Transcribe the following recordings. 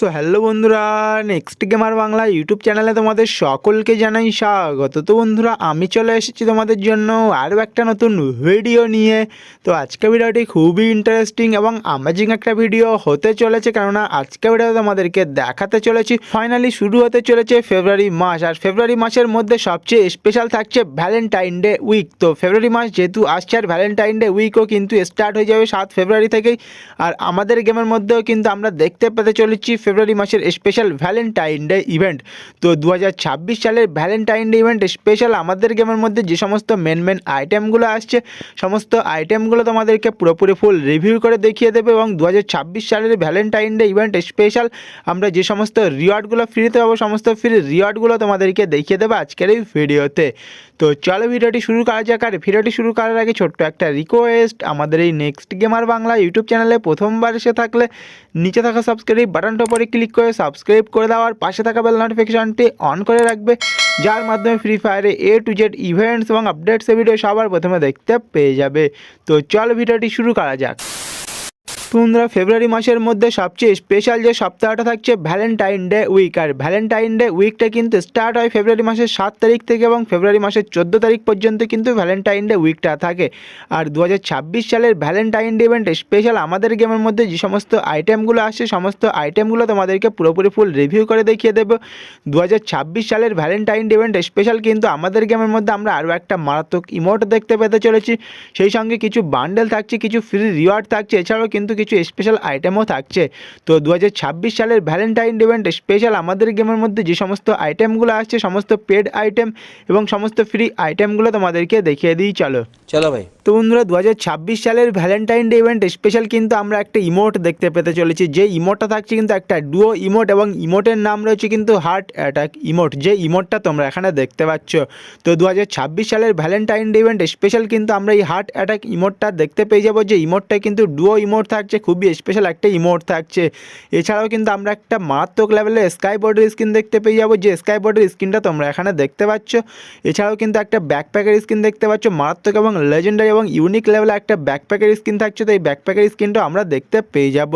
So hello বন্ধুরা, next gamer Bangla YouTube চ্যানেলে তোমাদের সকলকে জানাই স্বাগত। তো বন্ধুরা, আমি চলে এসেছি তোমাদের জন্য আরও একটা নতুন ভিডিও নিয়ে। তো আজকে ভিডিওটি খুবই ইন্টারেস্টিং এবং অ্যামেজিং একটা ভিডিও হতে চলেছে, কেননা আজকে ভিডিও তোমাদেরকে দেখাতে চলেছি। ফাইনালি শুরু হতে চলেছে ফেব্রুয়ারি মাস, আর ফেব্রুয়ারি মাসের মধ্যে সবচেয়ে স্পেশাল থাকছে ভ্যালেন্টাইন ডে উইক তো ফেব্রুয়ারি মাস যেহেতু আসছে, আর ভ্যালেন্টাইন ডে উইকও কিন্তু স্টার্ট হয়ে যাবে সাত ফেব্রুয়ারি থেকেই। আর আমাদের গেমের মধ্যেও কিন্তু আমরা দেখতে পেতে চলেছি ফেব্রুয়ারি মাসের স্পেশাল ভ্যালেন্টাইন ডে ইভেন্ট তো দু হাজার ছাব্বিশ সালের ভ্যালেন্টাইন ডে ইভেন্ট স্পেশাল আমাদের গেমের মধ্যে যে সমস্ত মেন মেন আইটেমগুলো আসছে, সমস্ত আইটেমগুলো তোমাদেরকে পুরোপুরি ফুল রিভিউ করে দেখিয়ে দেবে এবং দু হাজার ছাব্বিশ সালের ভ্যালেন্টাইন ডে ইভেন্ট স্পেশাল আমরা যে সমস্ত রিওয়ার্ডগুলো ফ্রিতে পাবো, সমস্ত ফ্রি রিওয়ার্ডগুলো তোমাদেরকে দেখিয়ে দেবো আজকের এই ভিডিওতে। তো চলো ভিডিওটি শুরু করা যাক আর ভিডিওটি শুরু করার আগে ছোট্ট একটা রিকোয়েস্ট আমাদের এই নেক্সট গেমার বাংলা ইউটিউব চ্যানেলে প্রথমবার এসে থাকলে নিচে থাকা সাবস্ক্রাইব বাটনটা পরে ক্লিক করে সাবস্ক্রাইব করে দেওয়ার পাশে থাকা বেল নোটিফিকেশনটি অন করে রাখবে, যার মাধ্যমে ফ্রি ফায়ারে এ টু জেড ইভেন্টস এবং আপডেটস ভিডিও সবার প্রথমে দেখতে পেয়ে যাবে। তো চল ভিডিওটি শুরু করা যাক। বন্ধুরা ফেব্রুয়ারি মাসের মধ্যে সবচেয়ে স্পেশাল যে সপ্তাহটা থাকছে ভ্যালেন্টাইন ডে উইক আর ভ্যালেন্টাইন ডে উইকটা কিন্তু স্টার্ট হয় ফেব্রুয়ারি মাসের সাত তারিখ থেকে এবং ফেব্রুয়ারি মাসের চোদ্দ তারিখ পর্যন্ত কিন্তু ভ্যালেন্টাইন ডে উইকটা থাকে। আর দু হাজার ছাব্বিশ সালের ভ্যালেন্টাইন ডে ইভেন্ট স্পেশাল আমাদের গেমের মধ্যে যে সমস্ত আইটেমগুলো আসছে, সমস্ত আইটেমগুলো তোমাদেরকে পুরোপুরি ফুল রিভিউ করে দেখিয়ে দেবো। দু হাজার ছাব্বিশ সালের ভ্যালেন্টাইন ডে ইভেন্ট স্পেশাল কিন্তু আমাদের গেমের মধ্যে আমরা আরও একটা মারাত্মক ইমোট দেখতে পেতে চলেছি। সেই সঙ্গে কিছু বান্ডেল থাকছে, কিছু ফ্রি রিওয়ার্ড থাকছে, এছাড়াও কিন্তু কিছু স্পেশাল আইটেমও থাকছে। তো দু হাজার ছাব্বিশ সালের ভ্যালেন্টাইন ইভেন্ট স্পেশাল আমাদের গেমের মধ্যে যে সমস্ত আইটেমগুলো আসছে সমস্ত পেড আইটেম এবং সমস্ত ফ্রি আইটেমগুলো তোমাদেরকে দেখিয়ে দিই চলো। চলো ভাই। তো বন্ধুরা দু হাজার ছাব্বিশ সালের ভ্যালেন্টাইন ডে ইভেন্ট স্পেশাল কিন্তু আমরা একটা ইমোট দেখতে পেতে চলেছি। যে ইমোটটা থাকছে কিন্তু একটা ডুয়ো ইমোট এবং ইমোটের নাম রয়েছে কিন্তু হার্ট অ্যাটাক ইমোট যে ইমোটটা তোমরা এখানে দেখতে পাচ্ছ। তো দু হাজার ছাব্বিশ সালের ভ্যালেন্টাইন ডে ইভেন্ট স্পেশাল কিন্তু আমরা এই হার্ট অ্যাটাক ইমোটটা দেখতে পেয়ে যাব। যে ইমোটটা কিন্তু ডুয়ো ইমোট থাকছে খুবই স্পেশাল একটা ইমোট থাকছে। এছাড়াও কিন্তু আমরা একটা মারাত্মক লেভেলের স্কাই বডির স্ক্রিন দেখতে পেয়ে যাব। যে স্কাই বডির স্কিনটা তোমরা এখানে দেখতে পাচ্ছ। এছাড়াও কিন্তু একটা ব্যাকপ্যাকের স্ক্রিন দেখতে পাচ্ছ। মারাত্মক এবং লেজেন্ডারি এবং ইউনিক লেভেলে একটা ব্যাকপ্যাকের স্কিন থাকছে। তো এই ব্যাকপ্যাকের স্কিনটা আমরা দেখতে পেয়ে যাব।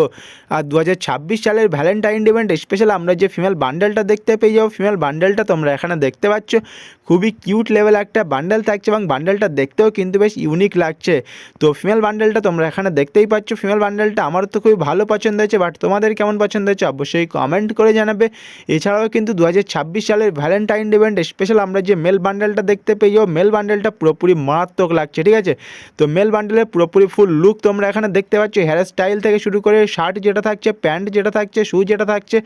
আর দু হাজার ছাব্বিশ সালের ভ্যালেন্টাইন ইভেন্ট স্পেশাল আমরা যে ফিমেল বান্ডেলটা দেখতে পেয়ে যাব ফিমেল বান্ডেলটা তোমরা এখানে দেখতে পাচ্ছ। খুবই কিউট লেভেল একটা বান্ডেল থাকছে এবং বান্ডেলটা দেখতেও কিন্তু বেশ ইউনিক লাগছে। তো ফিমেল বান্ডেলটা তোমরা এখানে দেখতেই পাচ্ছ। ফিমেল বান্ডেলটা আমার তো খুবই ভালো পছন্দ হয়েছে বাট তোমাদের কেমন পছন্দ হয়েছে অবশ্যই কমেন্ট করে জানাবে। এছাড়াও কিন্তু দু হাজার ছাব্বিশ সালের ভ্যালেন্টাইন ইভেন্ট স্পেশাল আমরা যে মেল বান্ডেলটা দেখতে পেয়ে যাব মেল বান্ডেলটা পুরোপুরি মারাত্মক লাগছে, ঠিক আছে? তো মেল বান্ডেলের পুরোপুরি ফুল লুক তোমরা এখানে দেখতে পাচ্ছ হেয়ার স্টাইল থেকে শুরু করে শার্ট যেটা থাকছে প্যান্ট যেটা থাকছে শু যেটা থাকছে,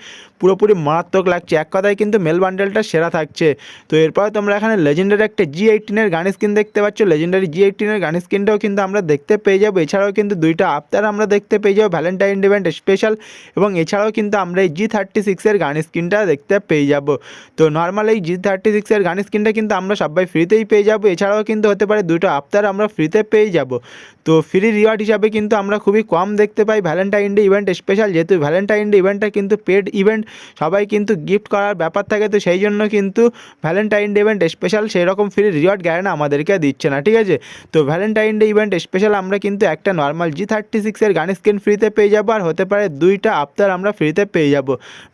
পুরোপুরি মারাত্মক লাগছে। এক কথায় কিন্তু মেল বান্ডেলটা সেরা থাকছে। তো এরপরে তোমরা এখানে লেজেন্ডারি একটা জি এইটিনের গান স্কিন দেখতে পাচ্ছ লেজেন্ডারি জি এইটিনের গান স্কিনটাও কিন্তু আমরা দেখতে পেয়ে যাব। এছাড়াও কিন্তু দুইটা আফতার আমরা দেখতে পেয়ে যাব ভ্যালেন্টাইন ইভেন্ট স্পেশাল এবং এছাড়াও কিন্তু আমরা এই জি থার্টি সিক্সের গান স্কিনটা দেখতে পেয়ে যাব। তো নর্মাল এই জি থার্টি সিক্সের গান স্কিনটা কিন্তু আমরা সবাই ফ্রিতেই পেয়ে যাব। এছাড়াও কিন্তু হতে পারে দুটো আফতার আমরা ফ্রিতে পেয়ে যাব। তো ফ্রি রিওয়ার্ড হিসাবে কিন্তু আমরা খুবই কম দেখতে পাই ভ্যালেন্টাইন ডে ইভেন্ট স্পেশাল যেহেতু ভ্যালেন্টাইন ডে ইভেন্টটা কিন্তু পেড ইভেন্ট সবাই কিন্তু গিফট করার ব্যাপার থাকে। তো সেই জন্য কিন্তু ভ্যালেন্টাইন ডে ইভেন্ট স্পেশাল সেই রকম ফ্রি রিওয়ার্ড গ্যারেন্টি আমাদেরকে দিচ্ছে না, ঠিক আছে? তো ভ্যালেন্টাইন ডে ইভেন্ট স্পেশাল আমরা কিন্তু একটা নর্মাল জি থার্টি সিক্সের গান স্কিন ফ্রিতে পেয়ে যাব, আর হতে পারে দুইটা আফতার আমরা ফ্রিতে পেয়ে যাব।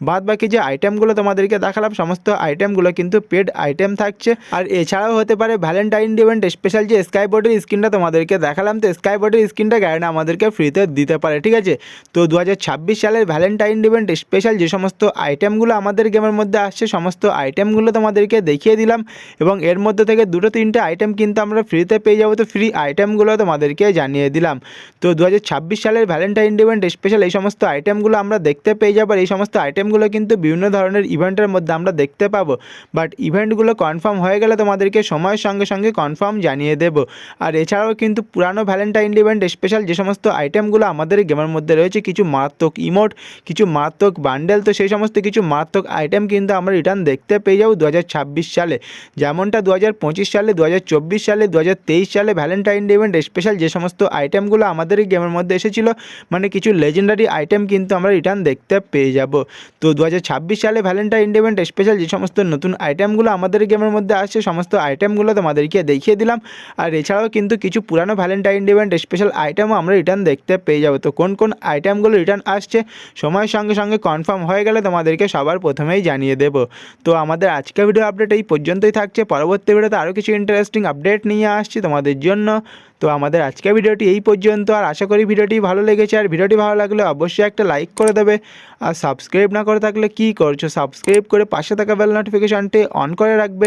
বাদ বাকি যে আইটেমগুলো তোমাদেরকে দেখালাম, সমস্ত আইটেমগুলো কিন্তু পেড আইটেম থাকছে। আর এছাড়াও হতে পারে ভ্যালেন্টাইন ইভেন্ট স্পেশাল যে স্কাই বোর্ডের স্কিনটা তোমাদেরকে দেখালাম, তো স্কাই বোর্ডের স্কিনটা গ্যারেন্টি আমাদেরকে ফ্রিতে দিতে পারে, ঠিক আছে? তো দু হাজার ছাব্বিশ সালের ভ্যালেন্টাইন ইভেন্ট স্পেশাল যে সমস্ত আইটেমগুলো আমাদের গেমের মধ্যে আসছে, সমস্ত আইটেমগুলো তোমাদেরকে দেখিয়ে দিলাম। এবং এর মধ্যে থেকে দুটো তিনটে আইটেম কিন্তু আমরা ফ্রিতে পেয়ে যাব, তো ফ্রি আইটেমগুলো তোমাদেরকে জানিয়ে দিলাম। তো দু হাজার ছাব্বিশ সালের ভ্যালেন্টাইন ডে ইভেন্ট স্পেশাল এই সমস্ত আইটেমগুলো আমরা দেখতে পেয়ে যাব এই সমস্ত আইটেমগুলো কিন্তু বিভিন্ন ধরনের ইভেন্টের মধ্যে আমরা দেখতে পাবো। বাট ইভেন্টগুলো কনফার্ম হয়ে গেলে তোমাদেরকে সময়ের সঙ্গে সঙ্গে কনফার্ম জানিয়ে দেবো। আর এছাড়াও কিন্তু পুরানো ভ্যালেন্টাইন ইভেন্ট স্পেশাল যে সমস্ত আইটেমগুলো আমাদের গেমের মধ্যে রয়েছে, কিছু মারাত্মক ইমোট কিছু মারাত্মক বান্ডেল তো সেই সমস্ত কিছু মারাত্মক আইটেম কিন্তু আমরা রিটার্ন দেখতে পেয়ে যাব দু হাজার ছাব্বিশ সালে। যেমনটা দু হাজার পঁচিশ সালে দু হাজার চব্বিশ সালে দু হাজার তেইশ সালে ভ্যালেন্টাইন ইভেন্ট স্পেশাল যে সমস্ত আইটেমগুলো আমাদের গেমের মধ্যে এসেছিল মানে কিছু লেজেন্ডারি আইটেম কিন্তু আমরা রিটার্ন দেখতে পেয়ে যাব। তো দু হাজার ছাব্বিশ সালে ভ্যালেন্টাইন ইভেন্ট স্পেশাল যে সমস্ত নতুন আইটেমগুলো আমাদের গেমের মধ্যে আসছে, সমস্ত আইটেমগুলো তোমাদেরকে দেখিয়ে দিলাম। আর এছাড়াও কিন্তু কিছু পুরানো ভ্যালেন্টাইন ইভেন্ট স্পেশাল আইটেমও আমরা রিটার্ন দেখতে পেয়ে যাব। তো কোন কোন আইটেমগুলো রিটার্ন আসছে, সময়ের সঙ্গে সঙ্গে কনফার্ম হয়ে গেলে তোমাদেরকে সবার প্রথমেই জানিয়ে দেবো। তো আমাদের আজকের ভিডিও আপডেট এই পর্যন্তই থাকছে। পরবর্তী ভিডিওতে আরও কিছু ইন্টারেস্টিং আপডেট নিয়ে আসছি তোমাদের জন্য। তো আমাদের আজকের ভিডিওটি এই পর্যন্ত, আর আশা করি ভিডিওটি ভালো লেগেছে। আর ভিডিওটি ভালো লাগলে অবশ্যই একটা লাইক করে দেবে। আর সাবস্ক্রাইব না করে থাকলে কি করছ? সাবস্ক্রাইব করে পাশে থাকা বেল নোটিফিকেশনটি অন করে রাখবে।